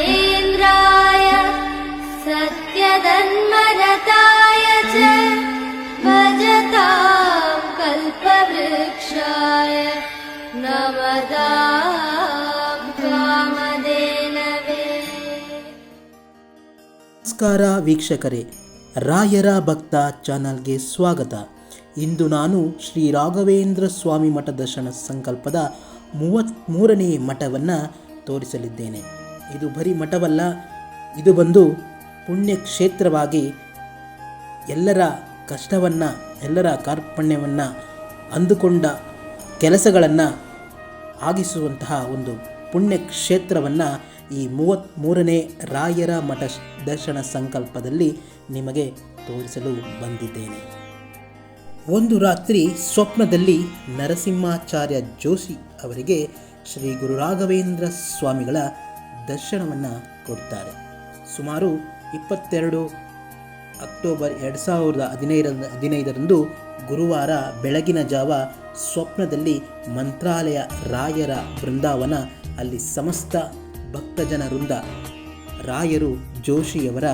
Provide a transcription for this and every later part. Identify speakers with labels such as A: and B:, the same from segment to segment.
A: राघवेन्द्राय सत्यधन्मरताय च भजतां कल्पवृक्षाय नमतां कामधेनवे
B: ನಮಸ್ಕಾರ ವೀಕ್ಷಕರೇ ರಾಯರ ಭಕ್ತ ಚಾನಲ್ಗೆ ಸ್ವಾಗತ ಇಂದು ನಾನು ಶ್ರೀ ರಾಘವೇಂದ್ರ ಸ್ವಾಮಿ ಮಠ ದರ್ಶನ ಸಂಕಲ್ಪದ ಮೂವತ್ತ್ಮೂರನೇ ಮಠವನ್ನು ತೋರಿಸಲಿದ್ದೇನೆ. ಇದು ಬರೀ ಮಠವಲ್ಲ, ಇದು ಬಂದು ಪುಣ್ಯಕ್ಷೇತ್ರವಾಗಿ ಎಲ್ಲರ ಕಷ್ಟವನ್ನು, ಎಲ್ಲರ ಕಾರ್ಪಣ್ಯವನ್ನು ಅಂದುಕೊಂಡ ಕೆಲಸಗಳನ್ನು ಆಗಿಸುವಂತಹ ಒಂದು ಪುಣ್ಯಕ್ಷೇತ್ರವನ್ನು ಈ ಈ ಮೂವತ್ತ್ಮೂರನೇ ರಾಯರ ಮಠ ದರ್ಶನ ಸಂಕಲ್ಪದಲ್ಲಿ ನಿಮಗೆ ತೋರಿಸಲು ಬಂದಿದ್ದೇನೆ. ಒಂದು ರಾತ್ರಿ ಸ್ವಪ್ನದಲ್ಲಿ ನರಸಿಂಹಾಚಾರ್ಯ ಜೋಶಿ ಅವರಿಗೆ ಶ್ರೀ ಗುರು ರಾಘವೇಂದ್ರ ಸ್ವಾಮಿಗಳ ದರ್ಶನವನ್ನು ಕೊಡ್ತಾರೆ. ಸುಮಾರು ಇಪ್ಪತ್ತೆರಡು ಅಕ್ಟೋಬರ್ ಎರಡು ಸಾವಿರದ ಹದಿನೈದ ಹದಿನೈದರಂದು ಗುರುವಾರ ಬೆಳಗಿನ ಜಾವ ಸ್ವಪ್ನದಲ್ಲಿ ಮಂತ್ರಾಲಯ ರಾಯರ ಬೃಂದಾವನ ಅಲ್ಲಿ ಸಮಸ್ತ ಭಕ್ತಜನ ವೃಂದ ರಾಯರು ಜೋಶಿಯವರ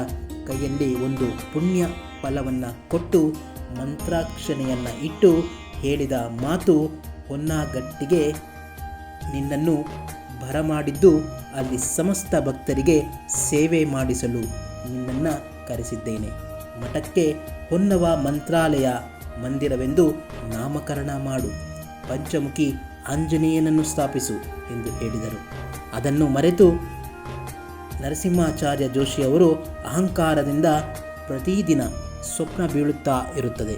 B: ಕೈಯಲ್ಲಿ ಒಂದು ಪುಣ್ಯ ಫಲವನ್ನು ಕೊಟ್ಟು ಮಂತ್ರಾಕ್ಷಣೆಯನ್ನು ಇಟ್ಟು ಹೇಳಿದ ಮಾತು ಹೊನ್ನಗಟ್ಟಿಗೆ ನಿನ್ನನ್ನು ಬರಮಾಡಿದ್ದು ಅಲ್ಲಿ ಸಮಸ್ತ ಭಕ್ತರಿಗೆ ಸೇವೆ ಮಾಡಿಸಲು ನಿನ್ನನ್ನು ಕರೆಸಿದ್ದೇನೆ. ಮಠಕ್ಕೆ ಹೊನ್ನವ ಮಂತ್ರಾಲಯ ಮಂದಿರವೆಂದು ನಾಮಕರಣ ಮಾಡು. ಪಂಚಮುಖಿ ಆಂಜನೇಯನನ್ನು ಸ್ಥಾಪಿಸು ಎಂದು ಹೇಳಿದರು. ಅದನ್ನು ಮರೆತು ನರಸಿಂಹಾಚಾರ್ಯ ಜೋಶಿಯವರು ಅಹಂಕಾರದಿಂದ ಪ್ರತಿದಿನ ಸ್ವಪ್ನ ಬೀಳುತ್ತಾ ಇರುತ್ತದೆ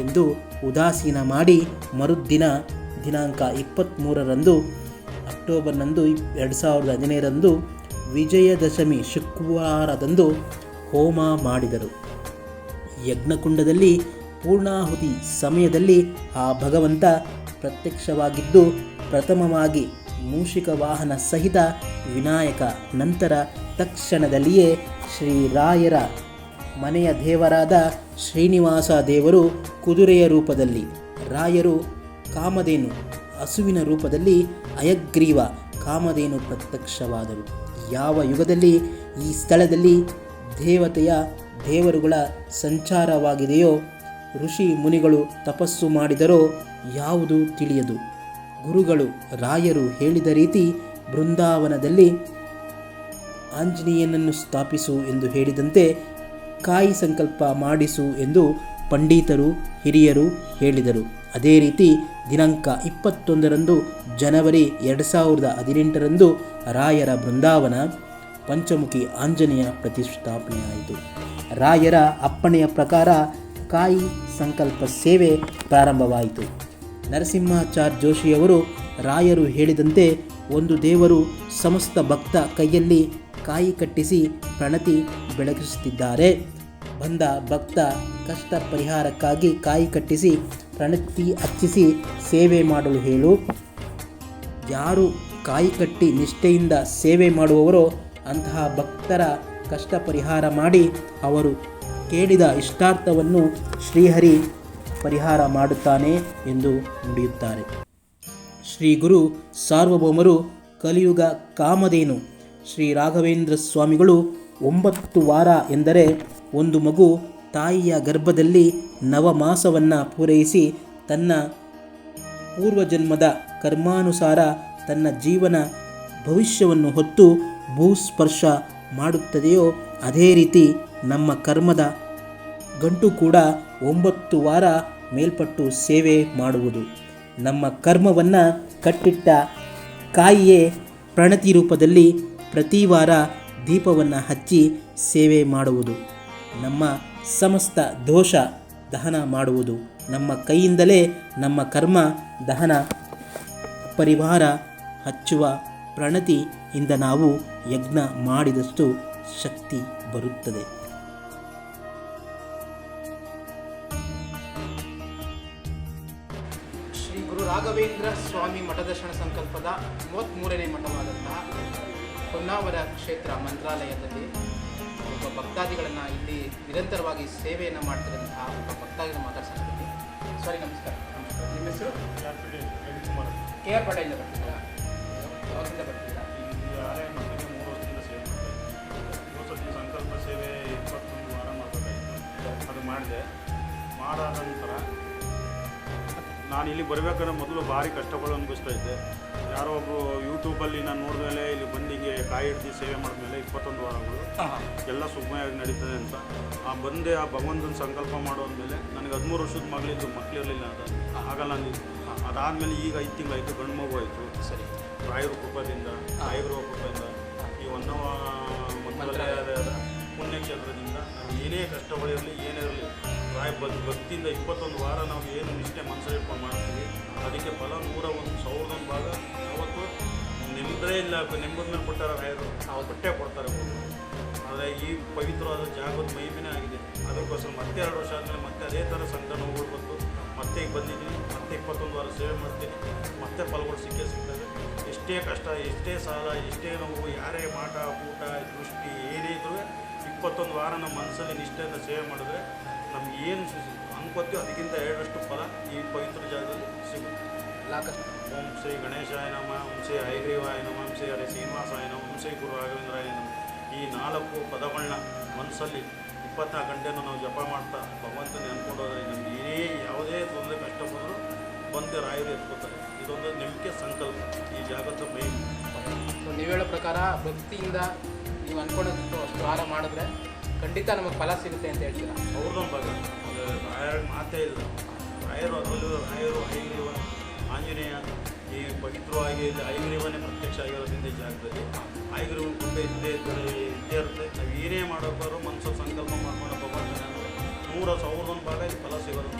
B: ಎಂದು ಉದಾಸೀನ ಮಾಡಿ ಮರುದಿನ ದಿನಾಂಕ ಇಪ್ಪತ್ತ್ಮೂರರಂದು ಅಕ್ಟೋಬರ್ನಂದು ಎರಡು ಸಾವಿರದ ಹದಿನೈದರಂದು ವಿಜಯದಶಮಿ ಶುಕ್ರವಾರದಂದು ಹೋಮ ಮಾಡಿದರು. ಯಜ್ಞಕುಂಡದಲ್ಲಿ ಪೂರ್ಣಾಹುತಿ ಸಮಯದಲ್ಲಿ ಆ ಭಗವಂತ ಪ್ರತ್ಯಕ್ಷವಾಗಿದ್ದು, ಪ್ರಥಮವಾಗಿ ಮೂಷಿಕ ವಾಹನ ಸಹಿತ ವಿನಾಯಕ ನಂತರ ತಕ್ಷಣದಲ್ಲಿಯೇ ಶ್ರೀರಾಯರ ಮನೆಯ ದೇವರಾದ ಶ್ರೀನಿವಾಸ ದೇವರು ಕುದುರೆಯ ರೂಪದಲ್ಲಿ ರಾಯರು ಕಾಮಧೇನು ಹಸುವಿನ ರೂಪದಲ್ಲಿ ಅಯಗ್ರೀವ ಕಾಮಧೇನು ಪ್ರತ್ಯಕ್ಷವಾದರು ಯಾವ ಯುಗದಲ್ಲಿ, ಈ ಸ್ಥಳದಲ್ಲಿ ದೇವತೆಯ ದೇವರುಗಳ ಸಂಚಾರವಾಗಿದೆಯೋ, ಋಷಿ ಮುನಿಗಳು ತಪಸ್ಸು ಮಾಡಿದರೋ ಯಾವುದು ತಿಳಿಯದು. ಗುರುಗಳು, ರಾಯರು ಹೇಳಿದ ರೀತಿ ಬೃಂದಾವನದಲ್ಲಿ ಆಂಜನೇಯನನ್ನು ಸ್ಥಾಪಿಸು ಎಂದು ಹೇಳಿದಂತೆ ಕಾಯಿ ಸಂಕಲ್ಪ ಮಾಡಿಸು ಎಂದು ಪಂಡಿತರು, ಹಿರಿಯರು ಹೇಳಿದರು. ಅದೇ ರೀತಿ ದಿನಾಂಕ ಇಪ್ಪತ್ತೊಂದರಂದು ಜನವರಿ ಎರಡು ಸಾವಿರದ ಹದಿನೆಂಟರಂದು ರಾಯರ ಬೃಂದಾವನ ಪಂಚಮುಖಿ ಆಂಜನೇಯ ಪ್ರತಿಷ್ಠಾಪನೆಯಾಯಿತು. ರಾಯರ ಅಪ್ಪಣೆಯ ಪ್ರಕಾರ ಕಾಯಿ ಸಂಕಲ್ಪ ಸೇವೆ ಪ್ರಾರಂಭವಾಯಿತು. ನರಸಿಂಹಾಚಾರ್ಯ ಜೋಶಿಯವರು ರಾಯರು ಹೇಳಿದಂತೆ ಒಂದು ದೇವರು ಸಮಸ್ತ ಭಕ್ತ ಕೈಯಲ್ಲಿ ಕಾಯಿ ಕಟ್ಟಿಸಿ ಪ್ರಣತಿ ಬೆಳಗಿಸುತ್ತಿದ್ದಾರೆ. ಬಂದ ಭಕ್ತ ಕಷ್ಟ ಪರಿಹಾರಕ್ಕಾಗಿ ಕಾಯಿ ಕಟ್ಟಿಸಿ ಪ್ರಣತಿ ಹಚ್ಚಿಸಿ ಸೇವೆ ಮಾಡಲು ಹೇಳು. ಯಾರು ಕಾಯಿ ಕಟ್ಟಿ ನಿಷ್ಠೆಯಿಂದ ಸೇವೆ ಮಾಡುವವರೋ ಅಂತಹ ಭಕ್ತರ ಕಷ್ಟ ಪರಿಹಾರ ಮಾಡಿ ಅವರು ಕೇಳಿದ ಇಷ್ಟಾರ್ಥವನ್ನು ಶ್ರೀಹರಿ ಪರಿಹಾರ ಮಾಡುತ್ತಾನೆ ಎಂದು ನುಡಿಯುತ್ತಾರೆ. ಶ್ರೀ ಗುರು ಸಾರ್ವಭೌಮರು ಕಲಿಯುಗ ಕಾಮಧೇನು. ಶ್ರೀ ರಾಘವೇಂದ್ರ ಸ್ವಾಮಿಗಳು ಒಂಬತ್ತು ವಾರ ಎಂದರೆ ಒಂದು ಮಗು ತಾಯಿಯ ಗರ್ಭದಲ್ಲಿ ನವಮಾಸವನ್ನು ಪೂರೈಸಿ ತನ್ನ ಪೂರ್ವಜನ್ಮದ ಕರ್ಮಾನುಸಾರ ತನ್ನ ಜೀವನ ಭವಿಷ್ಯವನ್ನು ಹೊತ್ತು ಭೂಸ್ಪರ್ಶ ಮಾಡುತ್ತದೆಯೋ ಅದೇ ರೀತಿ ನಮ್ಮ ಕರ್ಮದ ಗಂಟು ಕೂಡ ಒಂಬತ್ತು ವಾರ ಮೇಲ್ಪಟ್ಟು ಸೇವೆ ಮಾಡುವುದು. ನಮ್ಮ ಕರ್ಮವನ್ನು ಕಟ್ಟಿಟ್ಟ ಕಾಯಿಯೇ ಪ್ರಣತಿ ರೂಪದಲ್ಲಿ ಪ್ರತಿ ವಾರ ದೀಪವನ್ನು ಹಚ್ಚಿ ಸೇವೆ ಮಾಡುವುದು. ನಮ್ಮ ಸಮಸ್ತ ದೋಷ ದಹನ ಮಾಡುವುದು. ನಮ್ಮ ಕೈಯಿಂದಲೇ ನಮ್ಮ ಕರ್ಮ ದಹನ ಪರಿವಾರ ಹಚ್ಚುವ ಪ್ರಣತಿಯಿಂದ ನಾವು ಯಜ್ಞ ಮಾಡಿದಷ್ಟು ಶಕ್ತಿ ಬರುತ್ತದೆ. ಶ್ರೀ ಗುರು ರಾಘವೇಂದ್ರ ಸ್ವಾಮಿ ಮಠದರ್ಶನ ಸಂಕಲ್ಪದ ಮೂವತ್ತ್ಮೂರನೇ ಮಠವಾದಂತಹ ಹೊನ್ನಾವರ ಕ್ಷೇತ್ರ ಮಂತ್ರಾಲಯದಲ್ಲಿ ಒಬ್ಬ ಭಕ್ತಾದಿಗಳನ್ನು ಇಲ್ಲಿ ನಿರಂತರವಾಗಿ ಸೇವೆಯನ್ನು ಮಾಡ್ತಿರೋಂತಹ ಒಬ್ಬ ಭಕ್ತಾದಿನ ಮಾತಾಡ್ಸೋದಿದ್ದೀನಿ ಸರಿ ನಮಸ್ಕಾರ. ನಿಮ್ಮ ಹೆಸರು? ಕೆ ಆರ್ ಪಟೇಲ್ ಬರ್ತಿದ್ದೀರಾ ಯಾವಾಗಿಂದ ಬರ್ತಿದ್ದೀರಾ ಸಂಕಲ್ಪ ಸೇವೆ ಇಪ್ಪತ್ತೊಂದು ವಾರ ಮಾಡಬೇಕಾಯಿತು. ಅದು ಮಾಡಿದೆ.
C: ಮಾಡಾದ ನಂತರ ನಾನು ಇಲ್ಲಿ ಬರಬೇಕಾದ್ರೆ ಮೊದಲು ಭಾರಿ ಕಷ್ಟಗಳು ಅನುಭವಿಸ್ತಾ ಇದ್ದೆ. ಯಾರೋ ಒಬ್ಬರು ಯೂಟ್ಯೂಬಲ್ಲಿ ನಾನು ನೋಡಿದ್ಮೇಲೆ ಇಲ್ಲಿ ಬಂದು ಹಿಂಗೆ ಕಾಯಿ ಹಿಡ್ದು ಸೇವೆ ಮಾಡಿದ್ಮೇಲೆ ಇಪ್ಪತ್ತೊಂದು ವಾರಗಳು. ಎಲ್ಲ ಸುಗಮವಾಗಿ ನಡೀತದೆ ಅಂತ. ಆ ಬಂದೆ ಆ ಭಗವಂತನ ಸಂಕಲ್ಪ ಮಾಡೋದ್ಮೇಲೆ ನನಗೆ ಹದಿಮೂರು ವರ್ಷದ ಮಗಳಿದ್ದು ಮಕ್ಕಳಿರಲಿಲ್ಲ ಅದು. ಆಗಲ್ಲ ನಾನು. ಅದಾದಮೇಲೆ ಈಗ ಐದು ತಿಂಗಳಾಯಿತು ಗಂಡು ಮಗು ಆಯಿತು.
D: ಸರಿ.
C: ರಾಯರ ಕೃಪದಿಂದ ರಾಯರ ಕೃಪದಿಂದ ಈ ಹೊನ್ನವ ಮಂತ್ರಾಲಯದ ಪುಣ್ಯಕ್ಷೇತ್ರದಿಂದ ನಾವು ಏನೇ ಕಷ್ಟಗಳಿರಲಿ ಏನೇ ಇರಲಿ ರಾಯ ಭಕ್ ಭಕ್ತಿಯಿಂದ ಇಪ್ಪತ್ತೊಂದು ವಾರ ನಾವು ಏನು ನಿಷ್ಠೆ ಮನಸ್ಸಲ್ಲಿ ಮಾಡ್ತೀವಿ, ಅದಕ್ಕೆ ಫಲ ನೂರ ಒಂದು ಸಾವಿರದ ಒಂದು ಭಾಗ ಯಾವತ್ತು ನೆಮ್ಮದೇ ಇಲ್ಲ, ನೆಮ್ಮದ ಮೇಲೆ ಕೊಟ್ಟಾರ ರಾಯರು
D: ನಾವು
C: ಬಟ್ಟೆ ಕೊಡ್ತಾರೆ ಆದರೆ ಈ ಪವಿತ್ರವಾದ ಜಾಗದ ಮಹಿಮೆನೇ ಆಗಿದೆ. ಅದಕ್ಕೋಸ್ಕರ ಮತ್ತೆ ಎರಡು ವರ್ಷ ಆದಮೇಲೆ ಮತ್ತೆ ಅದೇ ಥರ ಸಂಘಟನೆಗಳು ಬಂತು ಮತ್ತೆ ಈಗ ಬಂದಿದ್ದೀನಿ, ಮತ್ತೆ ಇಪ್ಪತ್ತೊಂದು ವಾರ ಸೇವೆ ಮಾಡ್ತೀನಿ, ಮತ್ತೆ ಫಲಗಳು ಸಿಕ್ಕೇ ಸಿಗ್ತದೆ ಎಷ್ಟೇ ಕಷ್ಟ, ಎಷ್ಟೇ ಸಾಲ, ಎಷ್ಟೇ ನೋವು, ಯಾರೇ ಮಾಟ ಊಟ ದೃಷ್ಟಿ, ಏನೇ ಇದ್ರೂ ಇಪ್ಪತ್ತೊಂದು ವಾರ ನಮ್ಮ ಮನಸ್ಸಲ್ಲಿ ನಿಷ್ಠೆಯಿಂದ ಸೇವೆ ಮಾಡಿದ್ರೆ ನಮ್ಗೆ ಏನು ಅನ್ಕೋತೀವಿ ಅದಕ್ಕಿಂತ ಎರಡರಷ್ಟು ಫಲ ಈ ಪವಿತ್ರ ಜಾಗದಲ್ಲಿ ಸಿಗುತ್ತೆ. ಓಂ ಶ್ರೀ ಗಣೇಶಾಯ ನಮ. ಓಂ ಶ್ರೀ ಹೈಗ್ರೀವಾಯ ನಮ. ಓಂ ಶ್ರೀ ಹರಿ ಶ್ರೀನಿವಾಸಾಯ ನಮ. ಓಂ ಶ್ರೀ ಗುರು ರಾಘವೇಂದ್ರಾಯ ನಮ. ಈ ನಾಲ್ಕು ಪದಗಳನ್ನ ಮನಸ್ಸಲ್ಲಿ ಇಪ್ಪತ್ನಾಲ್ಕು ಗಂಟೆಯನ್ನು ನಾವು ಜಪ ಮಾಡ್ತಾ ಭಗವಂತನ ಅನ್ಕೊಂಡೋದ್ರೆ ನಮ್ಗೆ ಏನೇ ಯಾವುದೇ ತೊಂದರೆ ಕಷ್ಟ ಬಂದರೂ ಬಂದು ರಾಯರು ಎತ್ಕೋತಾರೆ. ಇದೊಂದು ನಂಬಿಕೆ ಸಂಕಲ್ಪ. ಈ ಜಾಗದ ಮೈನ್
D: ನೀವು ಹೇಳೋ ಪ್ರಕಾರ ಭಕ್ತಿಯಿಂದ ನೀವು ಅನ್ಕೊಂಡಷ್ಟು ಅಷ್ಟು ಮಾಡಿದ್ರೆ ಖಂಡಿತ ನಮಗೆ ಫಲ ಸಿಗುತ್ತೆ ಅಂತ ಹೇಳ್ತೀರಾ?
C: ಅವ್ರದ್ದು ಭಾಗ. ಅದು ರಾಯರ ಮಾತೇ ಇಲ್ಲ. ರಾಯರು ಅದರಲ್ಲೂ ರಾಯರು ಐಗ್ರೀವ ಆಂಜನೇಯ ಈ ಪವಿತ್ರವಾಗಿ ಇಲ್ಲಿ ಐಗ್ರೀವನೇ ಪ್ರತ್ಯಕ್ಷ ಆಗಿರೋದ್ರಿಂದ ಈ ಜಾಗದಲ್ಲಿ ಐಗ್ರೀವನ ಮುಂದೆ ಇದ್ದೇ ಇದ್ದರೆ ಇದ್ದೇ ಇರುತ್ತೆ. ನಾವು ಏನೇ ಮಾಡೋಕ್ಕಾದ್ರೂ ಮನಸ್ಸು ಸಂಕಲ್ಪ ಮಾಡ್ಕೊಂಡು ಹೋಗ್ಬಾರ್ದು ಅಂದರೆ ನೂರ ಸಾವಿರದೊಂದು ಭಾಗ ಇಲ್ಲಿ ಫಲ ಸಿಗೋದು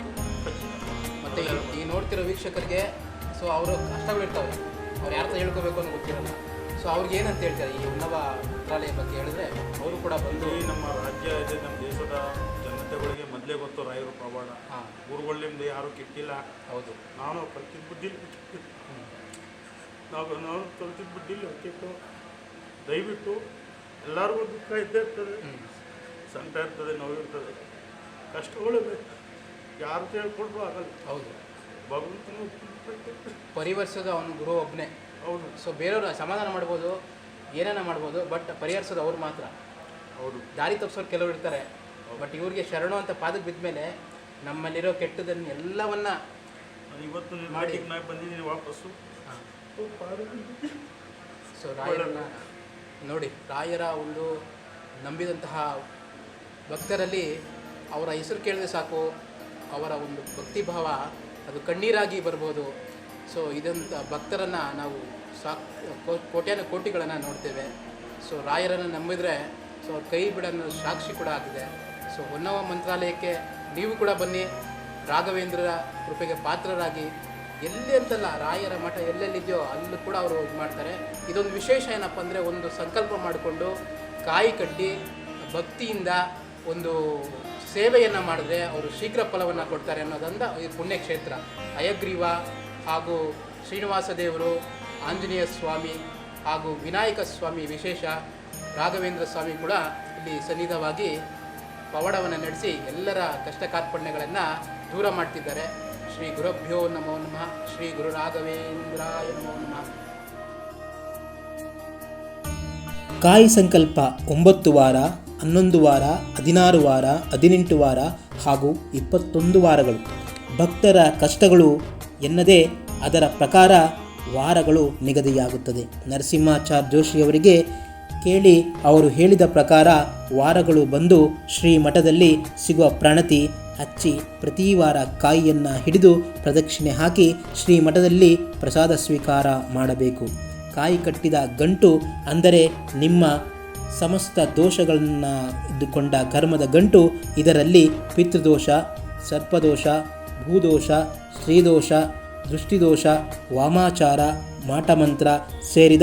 D: ಮತ್ತು ಈ ನೋಡ್ತಿರೋ ವೀಕ್ಷಕರಿಗೆ ಸೊ ಅವರು ಕಷ್ಟಗಳಿರ್ತಾವೆ ಅವ್ರು ಯಾರ ಹೇಳ್ಕೋಬೇಕು ಅಂತ ಗೊತ್ತಿರಲ್ಲ. ಸೊ ಅವ್ರಿಗೆ ಏನಂತ ಹೇಳ್ತಾರೆ ಈ ಉನ್ನವ ಮಂತ್ರಾಲಯ ಬಗ್ಗೆ ಹೇಳಿದ್ರೆ? ಅವರು ಕೂಡ ಬಂದು
C: ಈ ನಮ್ಮ ರಾಜ್ಯ ಇದೆ ನಮ್ಮ ದೇಶದ ಜನತೆಗಳಿಗೆ ಮೊದಲೇ ಗೊತ್ತು ರಾಯರು ಪ್ರಮಾಣ
D: ಹಾಂ.
C: ಗುರುಗಳಿಂದ ಯಾರೂ ಕೆಟ್ಟಿಲ್ಲ.
D: ಹೌದು.
C: ನಾನು ಕಲ್ತಿದ್ದ ಬುದ್ಧಿಲಿ ನಾವು ನಾನು ಕಲ್ತಿದ್ದ ಬುದ್ಧಿ ದಯವಿಟ್ಟು ಎಲ್ಲರಿಗೂ ದುಃಖ ಇದ್ದೇ ಇರ್ತದೆ. ಸಂಕಟ ಇರ್ತದೆ ನೋವಿರ್ತದೆ ಕಷ್ಟಗಳು ಬೇಕು ಯಾರು ಹೇಳ್ಕೊಟ್ರು ಆಗಲ್ಲ.
D: ಹೌದು.
C: ಭಗವಂತನು
D: ಪರಿವರ್ಷದ ಅವನು ಗುರು ಒಬ್ಬನೇ
C: ಹೌದು.
D: ಸೊ ಬೇರೆಯವ್ರು ಸಮಾಧಾನ ಮಾಡ್ಬೋದು ಏನೇನ ಮಾಡ್ಬೋದು ಬಟ್ ಪರಿಹರಿಸೋದು ಅವ್ರು ಮಾತ್ರ.
C: ಹೌದು.
D: ದಾರಿ ತಪ್ಪಿಸೋರು ಕೆಲವರು ಇರ್ತಾರೆ ಬಟ್ ಇವ್ರಿಗೆ ಶರಣು ಅಂತ ಪಾದಕ್ಕೆ ಬಿದ್ದ ಮೇಲೆ ನಮ್ಮಲ್ಲಿರೋ ಕೆಟ್ಟದನ್ನು ಎಲ್ಲವನ್ನ
C: ನಾನು ಇವತ್ತು
D: ಮಾಡಿ.
C: ನಾನು ಬಂದಿದ್ದೀನಿ ವಾಪಸ್ಸು.
D: ಸೊ ರಾಯರನ್ನ ನೋಡಿ ರಾಯರ ಒಂದು ನಂಬಿದಂತಹ ಭಕ್ತರಲ್ಲಿ ಅವರ ಹೆಸರು ಕೇಳಿದ್ರೆ ಸಾಕು ಅವರ ಒಂದು ಭಕ್ತಿಭಾವ ಅದು ಕಣ್ಣೀರಾಗಿ ಬರ್ಬೋದು. ಸೊ ಇದಂಥ ಭಕ್ತರನ್ನು ನಾವು ಸಾಕ್ ಕೋಟ್ಯಾನ ಕೋಟಿಗಳನ್ನು ನೋಡ್ತೇವೆ. ಸೊ ರಾಯರನ್ನು ನಂಬಿದರೆ ಸೊ ಅವ್ರ ಕೈ ಬಿಡೋ ಸಾಕ್ಷಿ ಕೂಡ ಆಗಿದೆ. ಸೊ ಹೊನ್ನವ ಮಂತ್ರಾಲಯಕ್ಕೆ ನೀವು ಕೂಡ ಬನ್ನಿ. ರಾಘವೇಂದ್ರರ ಕೃಪೆಗೆ ಪಾತ್ರರಾಗಿ. ಎಲ್ಲಿ ಅಂತಲ್ಲ ರಾಯರ ಮಠ ಎಲ್ಲೆಲ್ಲಿದೆಯೋ ಅಲ್ಲೂ ಕೂಡ ಅವರು ಇದು ಮಾಡ್ತಾರೆ. ಇದೊಂದು ವಿಶೇಷ ಏನಪ್ಪ ಅಂದರೆ ಒಂದು ಸಂಕಲ್ಪ ಮಾಡಿಕೊಂಡು ಕಾಯಿ ಕಟ್ಟಿ ಭಕ್ತಿಯಿಂದ ಒಂದು ಸೇವೆಯನ್ನು ಮಾಡಿದ್ರೆ ಅವರು ಶೀಘ್ರ ಫಲವನ್ನು ಕೊಡ್ತಾರೆ ಅನ್ನೋದಂದ ಈ ಪುಣ್ಯಕ್ಷೇತ್ರ. ಅಯಗ್ರೀವ ಹಾಗೂ ಶ್ರೀನಿವಾಸ ದೇವರು, ಆಂಜನೇಯ ಸ್ವಾಮಿ ಹಾಗೂ ವಿನಾಯಕ ಸ್ವಾಮಿ ವಿಶೇಷ ರಾಘವೇಂದ್ರ ಸ್ವಾಮಿ ಕೂಡ ಇಲ್ಲಿ ಸನ್ನಿಧವಾಗಿ ಪವಾಡವನ್ನು ನಡೆಸಿ ಎಲ್ಲರ ಕಷ್ಟ ಕಾರ್ಪಣ್ಯಗಳನ್ನು ದೂರ ಮಾಡ್ತಿದ್ದಾರೆ. ಶ್ರೀ ಗುರುಭ್ಯೋ ನಮೋ ನಮಃ. ಶ್ರೀ ಗುರು ರಾಘವೇಂದ್ರಾಯ ನಮೋ ನಮಃ.
B: ಕಾಯಿ ಸಂಕಲ್ಪ ಒಂಬತ್ತು ವಾರ, ಹನ್ನೊಂದು ವಾರ, ಹದಿನಾರು ವಾರ, ಹದಿನೆಂಟು ವಾರ ಹಾಗೂ ಇಪ್ಪತ್ತೊಂದು ವಾರಗಳು. ಭಕ್ತರ ಕಷ್ಟಗಳು ಎನ್ನದೇ ಅದರ ಪ್ರಕಾರ ವಾರಗಳು ನಿಗದಿಯಾಗುತ್ತದೆ. ನರಸಿಂಹಾಚಾರ್ ಜೋಶಿಯವರಿಗೆ ಕೇಳಿ ಅವರು ಹೇಳಿದ ಪ್ರಕಾರ ವಾರಗಳು ಬಂದು ಶ್ರೀ ಮಠದಲ್ಲಿ ಸಿಗುವ ಪ್ರಣತಿ ಹಚ್ಚಿ ಪ್ರತಿ ವಾರ ಕಾಯಿಯನ್ನು ಹಿಡಿದು ಪ್ರದಕ್ಷಿಣೆ ಹಾಕಿ ಶ್ರೀ ಮಠದಲ್ಲಿ ಪ್ರಸಾದ ಸ್ವೀಕಾರ ಮಾಡಬೇಕು. ಕಾಯಿ ಕಟ್ಟಿದ ಗಂಟು ಅಂದರೆ ನಿಮ್ಮ ಸಮಸ್ತ ದೋಷಗಳನ್ನು ಇದ್ದುಕೊಂಡ ಕರ್ಮದ ಗಂಟು ಇದರಲ್ಲಿ ಪಿತೃದೋಷ, ಸರ್ಪದೋಷ, ಭೂದೋಷ ಸ್ತ್ರೀದೋಷ, ದೃಷ್ಟಿದೋಷ, ವಾಮಾಚಾರ, ಮಾಟಮಂತ್ರ ಸೇರಿದ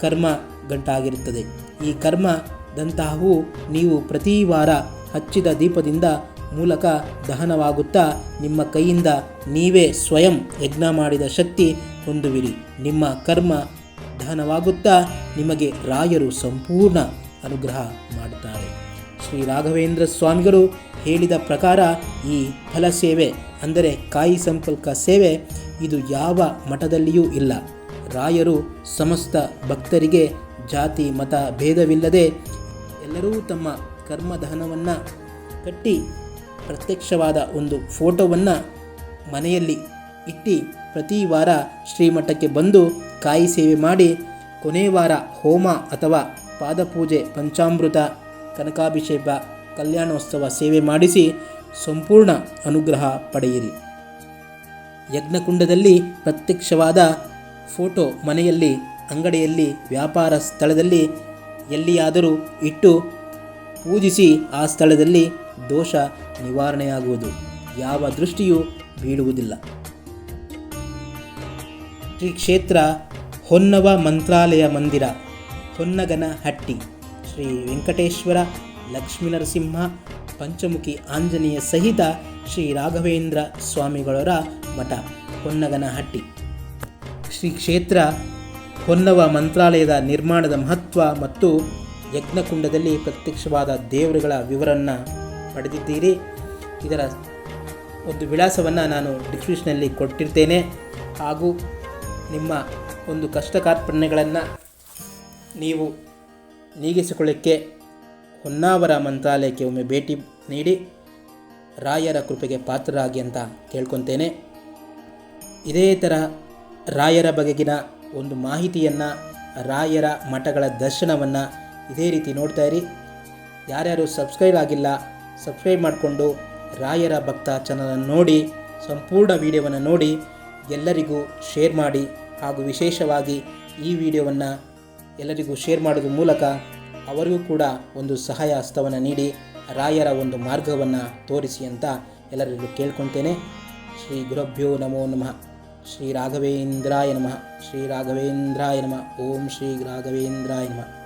B: ಕರ್ಮ ಗಂಟಾಗಿರುತ್ತದೆ. ಈ ಕರ್ಮದಂತಹವು ನೀವು ಪ್ರತಿ ವಾರ ಹಚ್ಚಿದ ದೀಪದಿಂದ ಮೂಲಕ ದಹನವಾಗುತ್ತಾ, ನಿಮ್ಮ ಕೈಯಿಂದ ನೀವೇ ಸ್ವಯಂ ಯಜ್ಞ ಮಾಡಿದ ಶಕ್ತಿ ಹೊಂದುವಿರಿ. ನಿಮ್ಮ ಕರ್ಮ ದಹನವಾಗುತ್ತಾ, ನಿಮಗೆ ರಾಯರು ಸಂಪೂರ್ಣ ಅನುಗ್ರಹ ಮಾಡುತ್ತಾರೆ. ಶ್ರೀ ರಾಘವೇಂದ್ರ ಸ್ವಾಮಿಗಳು ಹೇಳಿದ ಪ್ರಕಾರ ಈ ಫಲ ಸೇವೆ ಅಂದರೆ ಕಾಯಿ ಸಂಪರ್ಕ ಸೇವೆ ಇದು ಯಾವ ಮಠದಲ್ಲಿಯೂ ಇಲ್ಲ. ರಾಯರು ಸಮಸ್ತ ಭಕ್ತರಿಗೆ ಜಾತಿ, ಮತ ಭೇದವಿಲ್ಲದೆ ಎಲ್ಲರೂ ತಮ್ಮ ಕರ್ಮದಹನವನ್ನು ಕಟ್ಟಿ ಪ್ರತ್ಯಕ್ಷವಾದ ಒಂದು ಫೋಟೋವನ್ನು ಮನೆಯಲ್ಲಿ ಇಟ್ಟು ಪ್ರತಿ ವಾರ ಶ್ರೀಮಠಕ್ಕೆ ಬಂದು ಕಾಯಿ ಸೇವೆ ಮಾಡಿ ಕೊನೆಯ ವಾರ ಹೋಮ ಅಥವಾ ಪಾದಪೂಜೆ, ಪಂಚಾಮೃತ, ಕನಕಾಭಿಷೇಕ, ಕಲ್ಯಾಣೋತ್ಸವ ಸೇವೆ ಮಾಡಿಸಿ ಸಂಪೂರ್ಣ ಅನುಗ್ರಹ ಪಡೆಯಿರಿ. ಯಜ್ಞಕುಂಡದಲ್ಲಿ ಪ್ರತ್ಯಕ್ಷವಾದ ಫೋಟೋ ಮನೆಯಲ್ಲಿ, ಅಂಗಡಿಯಲ್ಲಿ, ವ್ಯಾಪಾರ ಸ್ಥಳದಲ್ಲಿ ಎಲ್ಲಿಯಾದರೂ ಇಟ್ಟು ಪೂಜಿಸಿ ಆ ಸ್ಥಳದಲ್ಲಿ ದೋಷ ನಿವಾರಣೆಯಾಗುವುದು. ಯಾವ ದೃಷ್ಟಿಯೂ ಬೀಳುವುದಿಲ್ಲ. ಶ್ರೀ ಕ್ಷೇತ್ರ ಹೊನ್ನವ ಮಂತ್ರಾಲಯ ಮಂದಿರ, ಹೊನ್ನಗನಹಟ್ಟಿ ಶ್ರೀ ವೆಂಕಟೇಶ್ವರ ಲಕ್ಷ್ಮೀನರಸಿಂಹ ಪಂಚಮುಖಿ ಆಂಜನೇಯ ಸಹಿತ ಶ್ರೀ ರಾಘವೇಂದ್ರ ಸ್ವಾಮಿಗಳವರ ಮಠ, ಹೊನ್ನಗನಹಟ್ಟಿ. ಶ್ರೀ ಕ್ಷೇತ್ರ ಹೊನ್ನವ ಮಂತ್ರಾಲಯದ ನಿರ್ಮಾಣದ ಮಹತ್ವ ಮತ್ತು ಯಜ್ಞಕುಂಡದಲ್ಲಿ ಪ್ರತ್ಯಕ್ಷವಾದ ದೇವರುಗಳ ವಿವರನ್ನು ಪಡೆದಿದ್ದೀರಿ. ಇದರ ಒಂದು ವಿಳಾಸವನ್ನು ನಾನು ಡಿಸ್ಕ್ರಿಪ್ಷನಲ್ಲಿ ಕೊಟ್ಟಿರ್ತೇನೆ. ಹಾಗೂ ನಿಮ್ಮ ಒಂದು ಕಷ್ಟ ಕಾರ್ಪಣ್ಯಗಳನ್ನು ನೀವು ನೀಗಿಸಿಕೊಳ್ಳಿಕ್ಕೆ ಹೊನ್ನಾವರ ಮಂತ್ರಾಲಯಕ್ಕೆ ಒಮ್ಮೆ ಭೇಟಿ ನೀಡಿ ರಾಯರ ಕೃಪೆಗೆ ಪಾತ್ರರಾಗಿ ಅಂತ ಕೇಳ್ಕೊತೇನೆ. ಇದೇ ಥರ ರಾಯರ ಬಗೆಗಿನ ಒಂದು ಮಾಹಿತಿಯನ್ನು ರಾಯರ ಮಠಗಳ ದರ್ಶನವನ್ನು ಇದೇ ರೀತಿ ನೋಡ್ತಾ ಇರಿ. ಯಾರ್ಯಾರು ಸಬ್ಸ್ಕ್ರೈಬ್ ಆಗಿಲ್ಲ, ಸಬ್ಸ್ಕ್ರೈಬ್ ಮಾಡಿಕೊಂಡು ರಾಯರ ಭಕ್ತ ಚಾನಲನ್ನು ನೋಡಿ, ಸಂಪೂರ್ಣ ವಿಡಿಯೋವನ್ನು ನೋಡಿ, ಎಲ್ಲರಿಗೂ ಶೇರ್ ಮಾಡಿ ಹಾಗೂ ವಿಶೇಷವಾಗಿ ಈ ವಿಡಿಯೋವನ್ನು ಎಲ್ಲರಿಗೂ ಶೇರ್ ಮಾಡೋದ್ರ ಮೂಲಕ ಅವರಿಗೂ ಕೂಡ ಒಂದು ಸಹಾಯ ಹಸ್ತವನ್ನು ನೀಡಿ, ರಾಯರ ಒಂದು ಮಾರ್ಗವನ್ನು ತೋರಿಸಿ ಅಂತ ಎಲ್ಲರಿಗೂ ಕೇಳ್ಕೊತೇನೆ. ಶ್ರೀ ಗುರುಭ್ಯೋ ನಮೋ ನಮಃ. ಶ್ರೀ ರಾಘವೇಂದ್ರಾಯ ನಮಃ. ಶ್ರೀ ರಾಘವೇಂದ್ರಾಯ ನಮಃ. ಓಂ ಶ್ರೀ ರಾಘವೇಂದ್ರಾಯ ನಮಃ.